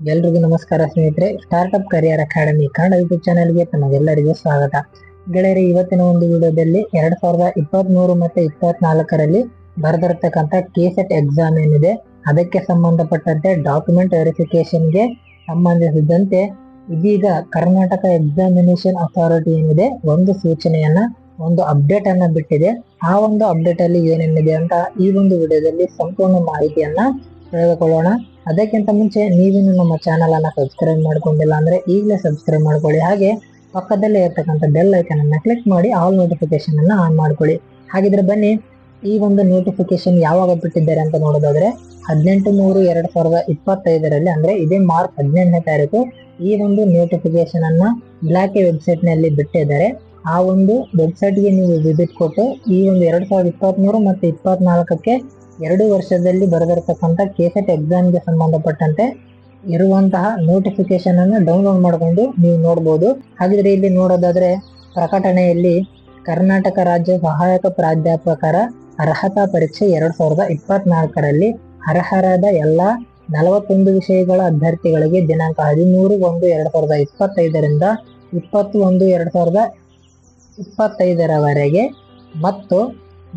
ಎಲ್ರಿಗೂ ನಮಸ್ಕಾರ ಸ್ನೇಹಿತರೆ. Startup career academy Kannada YouTube ಚಾನೆಲ್ಗೆ ತಮಗೆಲ್ಲರಿಗೂ ಸ್ವಾಗತ. ಗೆಳೆಯರೇ, ಇವತ್ತಿನ ಒಂದು ವಿಡಿಯೋದಲ್ಲಿ ಎರಡ್ ಸಾವಿರದ ಇಪ್ಪತ್ತ್ ಮೂರು ಮತ್ತೆ ಇಪ್ಪತ್ನಾಲ್ಕರಲ್ಲಿ ಬರೆದಿರ್ತಕ್ಕಂಥ ಕೆ ಸೆಟ್ ಎಕ್ಸಾಮ್ ಏನಿದೆ, ಅದಕ್ಕೆ ಸಂಬಂಧಪಟ್ಟಂತೆ ಡಾಕ್ಯುಮೆಂಟ್ ವೆರಿಫಿಕೇಶನ್ಗೆ ಸಂಬಂಧಿಸಿದಂತೆ ಇದೀಗ ಕರ್ನಾಟಕ ಎಕ್ಸಾಮಿನೇಷನ್ ಅಥಾರಿಟಿ ಏನಿದೆ, ಒಂದು ಸೂಚನೆಯನ್ನ, ಒಂದು ಅಪ್ಡೇಟ್ ಅನ್ನ ಬಿಟ್ಟಿದೆ. ಆ ಒಂದು ಅಪ್ಡೇಟ್ ಅಲ್ಲಿ ಏನೇನಿದೆ ಅಂತ ಈ ಒಂದು ವಿಡಿಯೋದಲ್ಲಿ ಸಂಪೂರ್ಣ ಮಾಹಿತಿಯನ್ನ ತಿಳಿದುಕೊಳ್ಳೋಣ ಅದಕ್ಕಿಂತ ಮುಂಚೆ ನೀವಿನ್ನು ನಮ್ಮ ಚಾನಲ್ ಅನ್ನ ಸಬ್ಸ್ಕ್ರೈಬ್ ಮಾಡ್ಕೊಂಡಿಲ್ಲ ಅಂದ್ರೆ ಈಗಲೇ ಸಬ್ಸ್ಕ್ರೈಬ್ ಮಾಡ್ಕೊಳ್ಳಿ. ಹಾಗೆ ಪಕ್ಕದಲ್ಲೇ ಇರ್ತಕ್ಕಂಥ ಬೆಲ್ ಐಕನ್ ಅನ್ನ ಕ್ಲಿಕ್ ಮಾಡಿ ಆಲ್ ನೋಟಿಫಿಕೇಶನ್ ಅನ್ನ ಆನ್ ಮಾಡ್ಕೊಳ್ಳಿ. ಹಾಗಿದ್ರೆ ಬನ್ನಿ, ಈ ಒಂದು ನೋಟಿಫಿಕೇಶನ್ ಯಾವಾಗ ಬಿಟ್ಟಿದ್ದಾರೆ ಅಂತ ನೋಡೋದಾದ್ರೆ ಹದಿನೆಂಟು ಮೂರು ಎರಡು ಸಾವಿರದ ಇಪ್ಪತ್ತೈದರಲ್ಲಿ, ಅಂದ್ರೆ ಇದೇ ಮಾರ್ಚ್ ಹದಿನೆಂಟನೇ ತಾರೀಕು, ಈ ಒಂದು ನೋಟಿಫಿಕೇಶನ್ ಅನ್ನ ಇಲಾಖೆ ವೆಬ್ಸೈಟ್ನಲ್ಲಿ ಬಿಟ್ಟಿದ್ದಾರೆ. ಆ ಒಂದು ವೆಬ್ಸೈಟ್ಗೆ ನೀವು ವಿಸಿಟ್ ಕೊಟ್ಟು ಈ ಒಂದು ಎರಡು ಸಾವಿರದ ಇಪ್ಪತ್ಮೂರು ಮತ್ತು ಇಪ್ಪತ್ನಾಲ್ಕಕ್ಕೆ ಎರಡು ವರ್ಷದಲ್ಲಿ ಬರೆದಿರ್ತಕ್ಕಂಥ ಕೆಸೆಟ್ ಎಕ್ಸಾಮ್ಗೆ ಸಂಬಂಧಪಟ್ಟಂತೆ ಇರುವಂತಹ ನೋಟಿಫಿಕೇಶನ್ ಅನ್ನು ಡೌನ್ಲೋಡ್ ಮಾಡಿಕೊಂಡು ನೀವು ನೋಡ್ಬೋದು. ಹಾಗಿದ್ರೆ ಇಲ್ಲಿ ನೋಡೋದಾದ್ರೆ ಪ್ರಕಟಣೆಯಲ್ಲಿ ಕರ್ನಾಟಕ ರಾಜ್ಯ ಸಹಾಯಕ ಪ್ರಾಧ್ಯಾಪಕರ ಅರ್ಹತಾ ಪರೀಕ್ಷೆ ಎರಡ್ ಸಾವಿರದ ಇಪ್ಪತ್ನಾಲ್ಕರಲ್ಲಿ ಅರ್ಹರಾದ ಎಲ್ಲಾ ನಲವತ್ತೊಂದು ವಿಷಯಗಳ ಅಭ್ಯರ್ಥಿಗಳಿಗೆ ದಿನಾಂಕ ಹದಿಮೂರು ಒಂದು ಎರಡ್ ಸಾವಿರದ ಇಪ್ಪತ್ತೈದರಿಂದ ಇಪ್ಪತ್ತು ಒಂದು ಎರಡ್ ಸಾವಿರದ ಇಪ್ಪತ್ತೈದರವರೆಗೆ ಮತ್ತು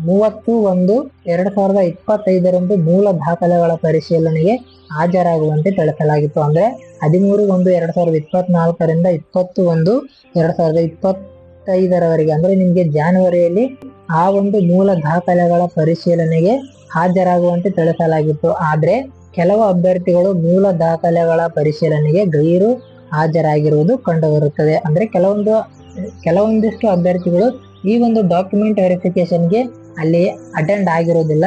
ಮೂವತ್ತು ಒಂದು ಎರಡು ಸಾವಿರದ ಇಪ್ಪತ್ತೈದರಂದು ಮೂಲ ದಾಖಲೆಗಳ ಪರಿಶೀಲನೆಗೆ ಹಾಜರಾಗುವಂತೆ ತಿಳಿಸಲಾಗಿತ್ತು. ಅಂದ್ರೆ ಹದಿಮೂರು ಒಂದು ಎರಡು ಸಾವಿರದ ಇಪ್ಪತ್ನಾಲ್ಕರಿಂದ ಇಪ್ಪತ್ತು ಒಂದು ಎರಡು ಸಾವಿರದ ಇಪ್ಪತ್ತೈದರವರೆಗೆ, ಅಂದ್ರೆ ನಿಮಗೆ ಜಾನ್ವರಿಯಲ್ಲಿ ಆ ಒಂದು ಮೂಲ ದಾಖಲೆಗಳ ಪರಿಶೀಲನೆಗೆ ಹಾಜರಾಗುವಂತೆ ತಿಳಿಸಲಾಗಿತ್ತು. ಆದರೆ ಕೆಲವು ಅಭ್ಯರ್ಥಿಗಳು ಮೂಲ ದಾಖಲೆಗಳ ಪರಿಶೀಲನೆಗೆ ಗೈರು ಹಾಜರಾಗಿರುವುದು ಕಂಡುಬರುತ್ತದೆ. ಅಂದ್ರೆ ಕೆಲವೊಂದು, ಕೆಲವೊಂದಿಷ್ಟು ಅಭ್ಯರ್ಥಿಗಳು ಈ ಒಂದು ಡಾಕ್ಯುಮೆಂಟ್ ವೆರಿಫಿಕೇಶನ್ಗೆ ಅಲ್ಲಿ ಅಟೆಂಡ್ ಆಗಿರೋದಿಲ್ಲ.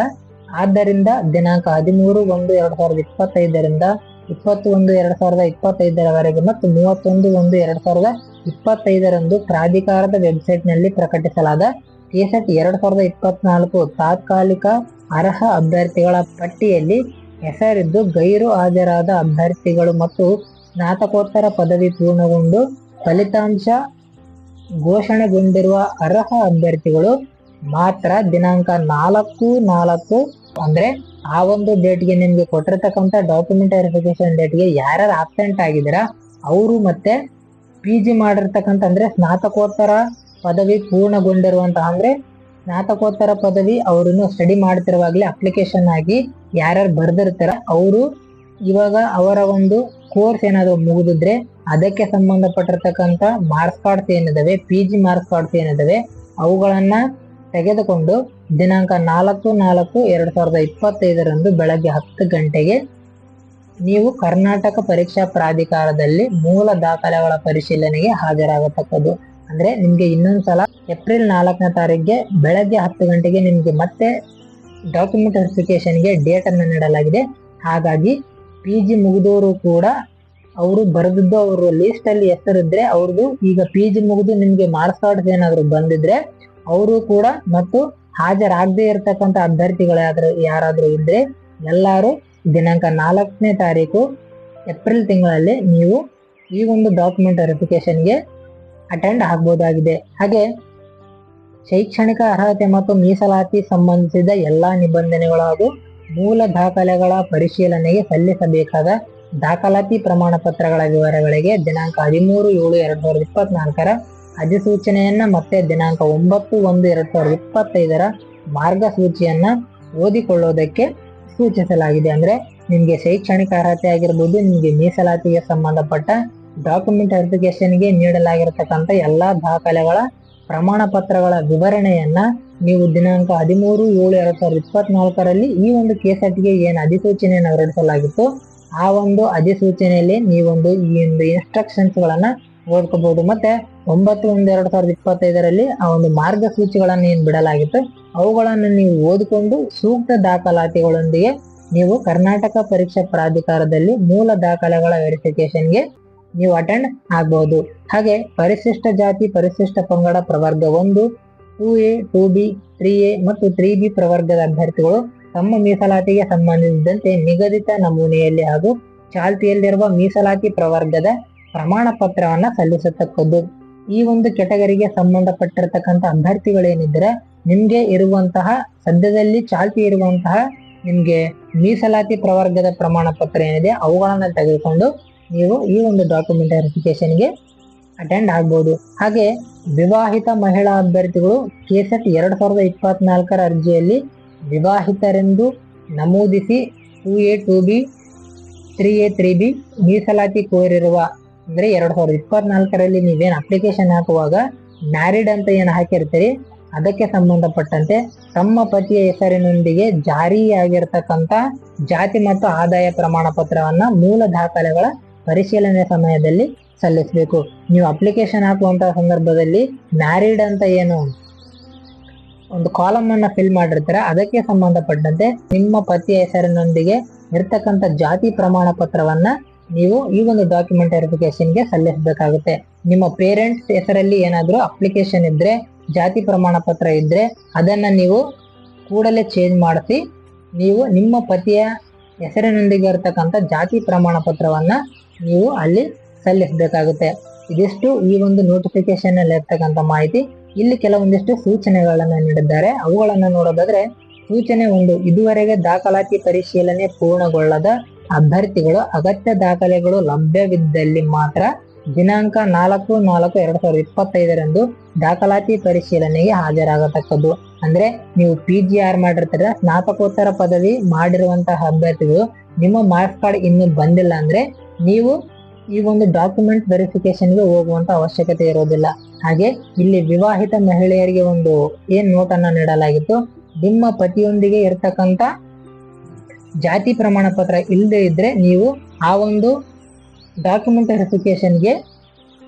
ಆದ್ದರಿಂದ ದಿನಾಂಕ ಹದಿಮೂರು ಒಂದು ಎರಡ್ ಸಾವಿರದ ಇಪ್ಪತ್ತೈದರಿಂದ ಇಪ್ಪತ್ತು ಒಂದು ಎರಡ್ ಸಾವಿರದ ಇಪ್ಪತ್ತೈದರವರೆಗೆ ಮತ್ತು ಮೂವತ್ತೊಂದು ಒಂದು ಎರಡ್ ಸಾವಿರದ ಇಪ್ಪತ್ತೈದರಂದು ಪ್ರಾಧಿಕಾರದ ವೆಬ್ಸೈಟ್ನಲ್ಲಿ ಪ್ರಕಟಿಸಲಾದ ಕೆಸೆಟ್ ಎರಡ್ ಸಾವಿರದ ಇಪ್ಪತ್ನಾಲ್ಕು ತಾತ್ಕಾಲಿಕ ಅರ್ಹ ಅಭ್ಯರ್ಥಿಗಳ ಪಟ್ಟಿಯಲ್ಲಿ ಹೆಸರಿದ್ದು ಗೈರು ಹಾಜರಾದ ಅಭ್ಯರ್ಥಿಗಳು ಮತ್ತು ಸ್ನಾತಕೋತ್ತರ ಪದವಿ ಪೂರ್ಣಗೊಂಡು ಫಲಿತಾಂಶ ಘೋಷಣೆಗೊಂಡಿರುವ ಅರ್ಹ ಅಭ್ಯರ್ಥಿಗಳು ಮಾತ್ರ ದಿನಾಂಕ ನಾಲ್ಕು ನಾಲ್ಕು, ಅಂದ್ರೆ ಆ ಒಂದು ಡೇಟ್ಗೆ ನಿಮ್ಗೆ ಕೊಟ್ಟಿರ್ತಕ್ಕಂಥ ಡಾಕ್ಯುಮೆಂಟ್ ವೆರಿಫಿಕೇಶನ್ ಡೇಟ್ಗೆ ಯಾರ್ಯಾರು ಆಬ್ಸೆಂಟ್ ಆಗಿದ್ದೀರಾ, ಅವರು ಮತ್ತೆ ಪಿ ಜಿ ಮಾಡಿರ್ತಕ್ಕಂಥ ಅಂದ್ರೆ ಸ್ನಾತಕೋತ್ತರ ಪದವಿ ಪೂರ್ಣಗೊಂಡಿರುವಂತಹ ಅಂದ್ರೆ ಸ್ನಾತಕೋತ್ತರ ಪದವಿ ಅವರನ್ನು ಸ್ಟಡಿ ಮಾಡ್ತಿರುವಾಗಲೇ ಅಪ್ಲಿಕೇಶನ್ ಆಗಿ ಯಾರ್ಯಾರು ಬರ್ದಿರ್ತಾರ, ಅವರು ಇವಾಗ ಅವರ ಒಂದು ಕೋರ್ಸ್ ಏನಾದ್ರು ಮುಗಿದಿದ್ರೆ ಅದಕ್ಕೆ ಸಂಬಂಧಪಟ್ಟಿರ್ತಕ್ಕಂಥ ಮಾರ್ಕ್ಸ್ ಕಾರ್ಡ್ಸ್ ಏನಿದಾವೆ ಪಿ ಜಿ ಮಾರ್ಕ್ಸ್ ಕಾರ್ಡ್ಸ್ ಏನಿದಾವೆ, ಅವುಗಳನ್ನ ತೆಗೆದುಕೊಂಡು ದಿನಾಂಕ ನಾಲ್ಕು ನಾಲ್ಕು ಎರಡು ಸಾವಿರದ ಇಪ್ಪತ್ತೈದರಂದು ಬೆಳಗ್ಗೆ ಹತ್ತು ಗಂಟೆಗೆ ನೀವು ಕರ್ನಾಟಕ ಪರೀಕ್ಷಾ ಪ್ರಾಧಿಕಾರದಲ್ಲಿ ಮೂಲ ದಾಖಲೆಗಳ ಪರಿಶೀಲನೆಗೆ ಹಾಜರಾಗತಕ್ಕದ್ದು. ಅಂದರೆ ನಿಮಗೆ ಇನ್ನೊಂದು ಸಲ ಏಪ್ರಿಲ್ ನಾಲ್ಕನೇ ತಾರೀಕಿಗೆ ಬೆಳಗ್ಗೆ ಹತ್ತು ಗಂಟೆಗೆ ನಿಮಗೆ ಮತ್ತೆ ಡಾಕ್ಯುಮೆಂಟ್ ವೆರಿಫಿಕೇಷನ್ಗೆ ಡೇಟನ್ನು ನೀಡಲಾಗಿದೆ. ಹಾಗಾಗಿ ಪಿ ಜಿ ಮುಗಿದವರು ಕೂಡ ಅವರು ಬರೆದಿದ್ದು ಅವರು ಲೀಸ್ಟಲ್ಲಿ ಹೆಸರಿದ್ರೆ ಅವ್ರದ್ದು ಈಗ ಪಿ ಜಿ ಮುಗಿದು ನಿಮಗೆ ಮಾರ್ಕ್ಸ್ ಕಾರ್ಡ್ಸ್ ಏನಾದರೂ ಬಂದಿದ್ರೆ ಅವರು ಕೂಡ ಮತ್ತು ಹಾಜರಾಗದೇ ಇರತಕ್ಕಂತ ಅಭ್ಯರ್ಥಿಗಳಾದ್ರೂ ಯಾರಾದರೂ ಇದ್ರೆ ಎಲ್ಲಾರು ದಿನಾಂಕ ನಾಲ್ಕನೇ ತಾರೀಕು ಏಪ್ರಿಲ್ ತಿಂಗಳಲ್ಲಿ ನೀವು ಈ ಒಂದು ಡಾಕ್ಯುಮೆಂಟ್ ವೆರಿಫಿಕೇಶನ್ಗೆ ಅಟೆಂಡ್ ಆಗ್ಬೋದಾಗಿದೆ. ಹಾಗೆ ಶೈಕ್ಷಣಿಕ ಅರ್ಹತೆ ಮತ್ತು ಮೀಸಲಾತಿ ಸಂಬಂಧಿಸಿದ ಎಲ್ಲಾ ನಿಬಂಧನೆಗಳು ಹಾಗೂ ಮೂಲ ದಾಖಲೆಗಳ ಪರಿಶೀಲನೆಗೆ ಸಲ್ಲಿಸಬೇಕಾದ ದಾಖಲಾತಿ ಪ್ರಮಾಣ ಪತ್ರಗಳ ವಿವರಗಳಿಗೆ ದಿನಾಂಕ ಹದಿಮೂರು ಏಳು ಎರಡು ಸಾವಿರದ ಇಪ್ಪತ್ನಾಲ್ಕರ ಅಧಿಸೂಚನೆಯನ್ನ ಮತ್ತೆ ದಿನಾಂಕ ಒಂಬತ್ತು, ಒಂದು, ಎರಡ್ ಸಾವಿರದ ಇಪ್ಪತ್ತೈದರ ಮಾರ್ಗಸೂಚಿಯನ್ನ ಓದಿಕೊಳ್ಳೋದಕ್ಕೆ ಸೂಚಿಸಲಾಗಿದೆ. ಅಂದ್ರೆ ನಿಮ್ಗೆ ಶೈಕ್ಷಣಿಕ ಅರ್ಹತೆ ಆಗಿರ್ಬೋದು, ನಿಮ್ಗೆ ಮೀಸಲಾತಿಗೆ ಸಂಬಂಧಪಟ್ಟ ಡಾಕ್ಯುಮೆಂಟ್ ಅಪ್ಲಿಕೇಶನ್ಗೆ ನೀಡಲಾಗಿರತಕ್ಕಂಥ ಎಲ್ಲಾ ದಾಖಲೆಗಳ ಪ್ರಮಾಣ ಪತ್ರಗಳ ವಿವರಣೆಯನ್ನ ನೀವು ದಿನಾಂಕ ಹದಿಮೂರು, ಏಳು, ಎರಡ್ ಸಾವಿರದ ಇಪ್ಪತ್ನಾಲ್ಕರಲ್ಲಿ ಈ ಒಂದು ಕೆಸೆಟ್ಗೆ ಏನು ಅಧಿಸೂಚನೆಯನ್ನು ಹೊರಡಿಸಲಾಗಿತ್ತು, ಆ ಒಂದು ಅಧಿಸೂಚನೆಯಲ್ಲಿ ನೀವೊಂದು ಈ ಒಂದು ಇನ್ಸ್ಟ್ರಕ್ಷನ್ಸ್ ಗಳನ್ನ ಓದ್ಕೋಬಹುದು ಮತ್ತೆ ಒಂಬತ್ತು ಒಂದು ಎರಡ್ ಸಾವಿರದ ಇಪ್ಪತ್ತೈದರಲ್ಲಿ ಆ ಒಂದು ಮಾರ್ಗಸೂಚಿಗಳನ್ನ ಏನ್ ಬಿಡಲಾಗಿತ್ತು? ಅವುಗಳನ್ನು ನೀವು ಓದಿಕೊಂಡು ಸೂಕ್ತ ದಾಖಲಾತಿಗಳೊಂದಿಗೆ ನೀವು ಕರ್ನಾಟಕ ಪರೀಕ್ಷಾ ಪ್ರಾಧಿಕಾರದಲ್ಲಿ ಮೂಲ ದಾಖಲೆಗಳ ವೆರಿಫಿಕೇಶನ್ಗೆ ನೀವು ಅಟೆಂಡ್ ಆಗಬಹುದು. ಹಾಗೆ ಪರಿಶಿಷ್ಟ ಜಾತಿ, ಪರಿಶಿಷ್ಟ ಪಂಗಡ ಪ್ರವರ್ಗ ಒಂದು two A two B three A ಮತ್ತು ತ್ರೀ ಬಿ ಪ್ರವರ್ಗದ ಅಭ್ಯರ್ಥಿಗಳು ತಮ್ಮ ಮೀಸಲಾತಿಗೆ ಸಂಬಂಧಿಸಿದಂತೆ ನಿಗದಿತ ನಮೂನೆಯಲ್ಲಿ ಹಾಗೂ ಚಾಲ್ತಿಯಲ್ಲಿರುವ ಮೀಸಲಾತಿ ಪ್ರವರ್ಗದ ಪ್ರಮಾಣ ಪತ್ರವನ್ನ ಸಲ್ಲಿಸತಕ್ಕದ್ದು. ಈ ಒಂದು ಕೆಟಗರಿಗೆ ಸಂಬಂಧಪಟ್ಟಿರ್ತಕ್ಕಂಥ ಅಭ್ಯರ್ಥಿಗಳೇನಿದ್ರೆ ನಿಮ್ಗೆ ಇರುವಂತಹ, ಸದ್ಯದಲ್ಲಿ ಚಾಲ್ತಿ ಇರುವಂತಹ ನಿಮ್ಗೆ ಮೀಸಲಾತಿ ಪ್ರವರ್ಗದ ಪ್ರಮಾಣ ಪತ್ರ ಏನಿದೆ, ಅವುಗಳನ್ನ ತೆಗೆದುಕೊಂಡು ನೀವು ಈ ಒಂದು ಡಾಕ್ಯುಮೆಂಟ್ ವೆರಿಫಿಕೇಶನ್ಗೆ ಅಟೆಂಡ್ ಆಗ್ಬೋದು. ಹಾಗೆ ವಿವಾಹಿತ ಮಹಿಳಾ ಅಭ್ಯರ್ಥಿಗಳು ಕೆಸೆಟ್ ಎರಡು ಸಾವಿರದ ಇಪ್ಪತ್ನಾಲ್ಕರ ಅರ್ಜಿಯಲ್ಲಿ ವಿವಾಹಿತರೆಂದು ನಮೂದಿಸಿ, two A, two B, three A, three B ಮೀಸಲಾತಿ ಕೋರಿರುವ ಅಂದ್ರೆ ಎರಡ್ ಸಾವಿರದ ಇಪ್ಪತ್ನಾಲ್ಕರಲ್ಲಿ ನೀವೇನು ಅಪ್ಲಿಕೇಶನ್ ಹಾಕುವಾಗ ಮ್ಯಾರಿಡ್ ಅಂತ ಏನು ಹಾಕಿರ್ತೀರಿ? ಅದಕ್ಕೆ ಸಂಬಂಧಪಟ್ಟಂತೆ ತಮ್ಮ ಪತಿಯ ಹೆಸರಿನೊಂದಿಗೆ ಜಾರಿಯಾಗಿರ್ತಕ್ಕಂಥ ಜಾತಿ ಮತ್ತು ಆದಾಯ ಪ್ರಮಾಣ ಪತ್ರವನ್ನ ಮೂಲ ದಾಖಲೆಗಳ ಪರಿಶೀಲನೆ ಸಮಯದಲ್ಲಿ ಸಲ್ಲಿಸಬೇಕು. ನೀವು ಅಪ್ಲಿಕೇಶನ್ ಹಾಕುವಂತಹ ಸಂದರ್ಭದಲ್ಲಿ ಮ್ಯಾರಿಡ್ ಅಂತ ಏನು ಒಂದು ಕಾಲಮ್ ಅನ್ನ ಫಿಲ್ ಮಾಡಿರ್ತೀರ, ಅದಕ್ಕೆ ಸಂಬಂಧಪಟ್ಟಂತೆ ನಿಮ್ಮ ಪತಿಯ ಹೆಸರಿನೊಂದಿಗೆ ಇರ್ತಕ್ಕಂಥ ಜಾತಿ ಪ್ರಮಾಣ ಪತ್ರವನ್ನ ನೀವು ಈ ಒಂದು ಡಾಕ್ಯುಮೆಂಟ್ ವೆರಿಫಿಕೇಶನ್ಗೆ ಸಲ್ಲಿಸಬೇಕಾಗುತ್ತೆ. ನಿಮ್ಮ ಪೇರೆಂಟ್ಸ್ ಹೆಸರಲ್ಲಿ ಏನಾದರೂ ಅಪ್ಲಿಕೇಶನ್ ಇದ್ದರೆ ಜಾತಿ ಪ್ರಮಾಣ ಪತ್ರ ಇದ್ರೆ, ಅದನ್ನು ನೀವು ಕೂಡಲೇ ಚೇಂಜ್ ಮಾಡಿಸಿ, ನೀವು ನಿಮ್ಮ ಪತಿಯ ಹೆಸರಿನೊಂದಿಗೆ ಇರತಕ್ಕಂಥ ಜಾತಿ ಪ್ರಮಾಣ ಪತ್ರವನ್ನು ನೀವು ಅಲ್ಲಿ ಸಲ್ಲಿಸಬೇಕಾಗುತ್ತೆ. ಇದಿಷ್ಟು ಈ ಒಂದು ನೋಟಿಫಿಕೇಶನ್ ಅಲ್ಲಿ ಇರ್ತಕ್ಕಂಥ ಮಾಹಿತಿ. ಇಲ್ಲಿ ಕೆಲವೊಂದಿಷ್ಟು ಸೂಚನೆಗಳನ್ನು ನೀಡಿದ್ದಾರೆ. ಅವುಗಳನ್ನು ನೋಡೋದಾದ್ರೆ, ಸೂಚನೆ ಒಂದು, ಇದುವರೆಗೆ ದಾಖಲಾತಿ ಪರಿಶೀಲನೆ ಪೂರ್ಣಗೊಳ್ಳದ ಅಭ್ಯರ್ಥಿಗಳು ಅಗತ್ಯ ದಾಖಲೆಗಳು ಲಭ್ಯವಿದ್ದಲ್ಲಿ ಮಾತ್ರ ದಿನಾಂಕ ನಾಲ್ಕು ನಾಲ್ಕು, ಎರಡ್ ಸಾವಿರದ ಇಪ್ಪತ್ತೈದರಂದು ದಾಖಲಾತಿ ಪರಿಶೀಲನೆಗೆ ಹಾಜರಾಗತಕ್ಕದ್ದು. ಅಂದ್ರೆ ನೀವು ಪಿ ಜಿ ಆರ್ ಮಾಡಿರ್ತೀರ, ಸ್ನಾತಕೋತ್ತರ ಪದವಿ ಮಾಡಿರುವಂತಹ ಅಭ್ಯರ್ಥಿಗಳು, ನಿಮ್ಮ ಮಾರ್ಕ್ಸ್ ಕಾರ್ಡ್ ಇನ್ನು ಬಂದಿಲ್ಲ ಅಂದ್ರೆ ನೀವು ಈ ಒಂದು ಡಾಕ್ಯುಮೆಂಟ್ ವೆರಿಫಿಕೇಶನ್ಗೆ ಹೋಗುವಂತ ಅವಶ್ಯಕತೆ ಇರೋದಿಲ್ಲ. ಹಾಗೆ ಇಲ್ಲಿ ವಿವಾಹಿತ ಮಹಿಳೆಯರಿಗೆ ಒಂದು ಏನ್ ನೋಟನ್ನ ನೀಡಲಾಗಿತ್ತು? ನಿಮ್ಮ ಪತಿಯೊಂದಿಗೆ ಇರ್ತಕ್ಕಂತ ಜಾತಿ ಪ್ರಮಾಣ ಪತ್ರ ಇಲ್ಲದೆ ಇದ್ದರೆ ನೀವು ಆ ಒಂದು ಡಾಕ್ಯುಮೆಂಟ್ ವೆರಿಫಿಕೇಶನ್ಗೆ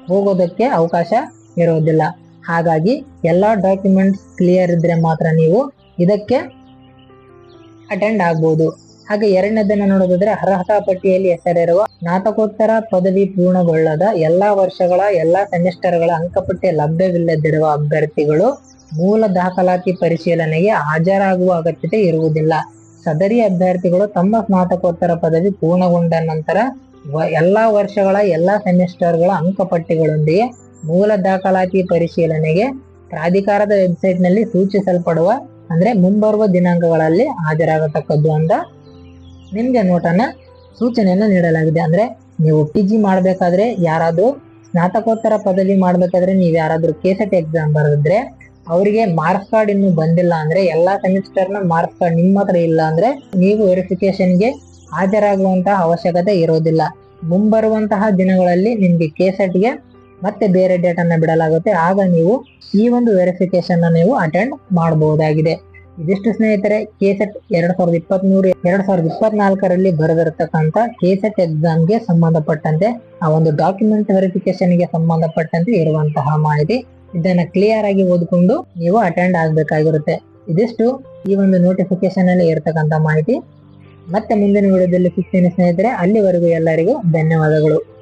ಹೋಗೋದಕ್ಕೆ ಅವಕಾಶ ಇರೋದಿಲ್ಲ. ಹಾಗಾಗಿ ಎಲ್ಲಾ ಡಾಕ್ಯುಮೆಂಟ್ಸ್ ಕ್ಲಿಯರ್ ಇದ್ದರೆ ಮಾತ್ರ ನೀವು ಇದಕ್ಕೆ ಅಟೆಂಡ್ ಆಗ್ಬೋದು. ಹಾಗೆ ಎರಡನೇದನ್ನು ನೋಡೋದಾದ್ರೆ ಅರ್ಹತಾ ಪಟ್ಟಿಯಲ್ಲಿ ಹೆಸರಿರುವ ಸ್ನಾತಕೋತ್ತರ ಪದವಿ ಪೂರ್ಣಗೊಳ್ಳದ ಎಲ್ಲಾ ವರ್ಷಗಳ, ಎಲ್ಲಾ ಸೆಮಿಸ್ಟರ್ಗಳ ಅಂಕಪಟ್ಟಿ ಲಭ್ಯವಿಲ್ಲದಿರುವ ಅಭ್ಯರ್ಥಿಗಳು ಮೂಲ ದಾಖಲಾತಿ ಪರಿಶೀಲನೆಗೆ ಹಾಜರಾಗುವ ಅಗತ್ಯತೆ ಇರುವುದಿಲ್ಲ. ಸದರಿ ಅಭ್ಯರ್ಥಿಗಳು ತಮ್ಮ ಸ್ನಾತಕೋತ್ತರ ಪದವಿ ಪೂರ್ಣಗೊಂಡ ನಂತರ ಎಲ್ಲಾ ವರ್ಷಗಳ, ಎಲ್ಲಾ ಸೆಮಿಸ್ಟರ್ಗಳ ಅಂಕಪಟ್ಟಿಗಳೊಂದಿಗೆ ಮೂಲ ದಾಖಲಾತಿ ಪರಿಶೀಲನೆಗೆ ಪ್ರಾಧಿಕಾರದ ವೆಬ್ಸೈಟ್ನಲ್ಲಿ ಸೂಚಿಸಲ್ಪಡುವ, ಅಂದ್ರೆ ಮುಂಬರುವ ದಿನಾಂಕಗಳಲ್ಲಿ ಹಾಜರಾಗತಕ್ಕದ್ದು ಅಂತ ನಿಮ್ಗೆ ನೋಟನ ಸೂಚನೆಯನ್ನು ನೀಡಲಾಗಿದೆ. ಅಂದ್ರೆ ನೀವು ಪಿ ಜಿ ಮಾಡಬೇಕಾದ್ರೆ ಯಾರಾದ್ರೂ ಸ್ನಾತಕೋತ್ತರ ಪದವಿ ಮಾಡಬೇಕಾದ್ರೆ ನೀವು ಯಾರಾದ್ರೂ ಕೆಸೆಟ್ ಎಕ್ಸಾಮ್ ಬರೆದಿದ್ರೆ ಅವರಿಗೆ ಮಾರ್ಕ್ಸ್ ಕಾರ್ಡ್ ಇನ್ನು ಬಂದಿಲ್ಲ ಅಂದ್ರೆ ಎಲ್ಲಾ ಸೆಮಿಸ್ಟರ್ನ ಮಾರ್ಕ್ಸ್ ಕಾರ್ಡ್ ನಿಮ್ಮ ಹತ್ರ ಇಲ್ಲ ಅಂದ್ರೆ ನೀವು ವೆರಿಫಿಕೇಶನ್ಗೆ ಹಾಜರಾಗುವಂತಹ ಅವಶ್ಯಕತೆ ಇರೋದಿಲ್ಲ. ಮುಂಬರುವಂತಹ ದಿನಗಳಲ್ಲಿ ನಿಮ್ಗೆ ಕೆಸೆಟ್ಗೆ ಮತ್ತೆ ಬೇರೆ ಡೇಟ್ ಅನ್ನ ಬಿಡಲಾಗುತ್ತೆ. ಆಗ ನೀವು ಈ ಒಂದು ವೆರಿಫಿಕೇಶನ್ ನೀವು ಅಟೆಂಡ್ ಮಾಡಬಹುದಾಗಿದೆ ಇದಿಷ್ಟು ಸ್ನೇಹಿತರೆ ಕೆಸೆಟ್ ಎರಡ್ ಸಾವಿರದ ಇಪ್ಪತ್ತ್ ಮೂರು ಎರಡ್ ಸಾವಿರದ ಇಪ್ಪತ್ನಾಲ್ಕರಲ್ಲಿ ಬರೆದಿರತಕ್ಕಂತ ಕೆಸೆಟ್ ಎಕ್ಸಾಮ್ಗೆ ಸಂಬಂಧಪಟ್ಟಂತೆ ಆ ಒಂದು ಡಾಕ್ಯುಮೆಂಟ್ ವೆರಿಫಿಕೇಶನ್ಗೆ ಸಂಬಂಧಪಟ್ಟಂತೆ ಇರುವಂತಹ ಮಾಹಿತಿ ಇದನ್ನ ಕ್ಲಿಯರ್ ಆಗಿ ಓದ್ಕೊಂಡು ನೀವು ಅಟೆಂಡ್ ಆಗ್ಬೇಕಾಗಿರುತ್ತೆ. ಇದಿಷ್ಟು ಈ ಒಂದು ನೋಟಿಫಿಕೇಶನ್ ಅಲ್ಲಿ ಇರತಕ್ಕಂತ ಮಾಹಿತಿ. ಮತ್ತೆ ಮುಂದಿನ ವಿಡಿಯೋದಲ್ಲಿ ಸಿಗ್ತೀನಿ ಸ್ನೇಹಿತರೆ, ಅಲ್ಲಿವರೆಗೂ ಎಲ್ಲರಿಗೂ ಧನ್ಯವಾದಗಳು.